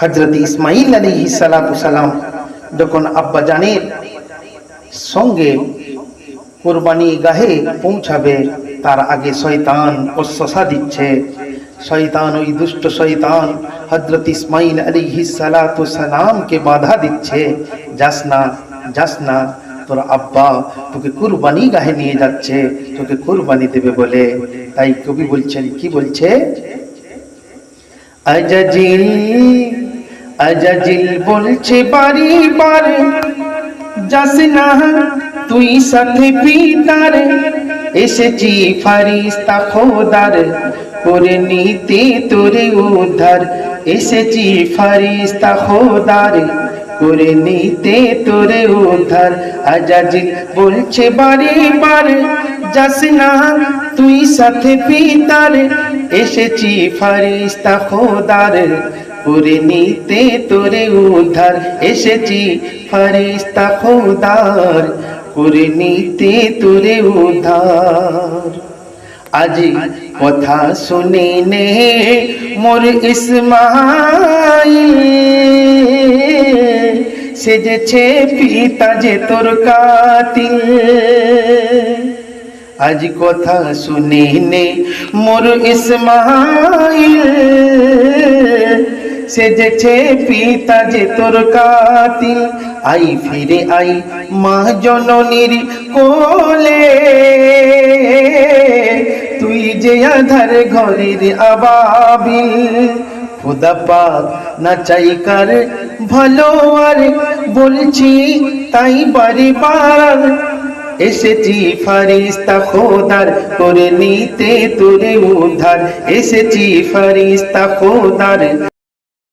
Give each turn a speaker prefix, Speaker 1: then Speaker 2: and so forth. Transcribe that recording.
Speaker 1: হজরত ইসমাইল আলী সালাম যখন আব্বা জানের সঙ্গে কোরবানি গাহে পৌঁছাবে, তার আগে শয়তান অশ্বসা দিচ্ছে। শয়তান, ওই দুষ্ট শয়তান হজরত ইসমাইল আলী সালামকে বাধা দিচ্ছে। যাস না যাস না, তোর আব্বা তোকে কুরবানি গাহে নিয়ে যাচ্ছে, তোকে কুরবানি দেবে বলে। তাই কবি বলছেন, কি বলছে? আজাজিল আজাজিল বলছে, বাড়ি বার যাস না, তুই সাথে পিতার। এসেছি ফারিস্তা খোদার, করে নিতে তোরে উদ্ধার। এসেছি ফারিস্তা খোদার, করে নিতে তোরে উদ্ধার। আজাজিল বলছে, বাড়ি বার যাস না, তুই সাথে পিতার। এসেছি ফারিস্তা খোদার করে নিতে তোরে উদ্ধার এসেছি ফারিস্তা খোদার। করে নিতে তোরে উদ্ধার। আজি কথা শুনে নে মোর ইসমাইল। সেজেছে পিতা যে তোর কাতিল। আজ কথা শুনে নে মোর ইসমাইল। সেজেছে পিতা যে তোর কাতিল। আই ফিরে আই মা জননীর কোলে। তুই যে আধার ঘরের আবাবিল। কার ভালো আর বলছি তাই বারে বার এসেছি ফারিস্তা খোদার করে নিতে তোরে উদ্ধার। এসেছি ফারিস্তা খোদার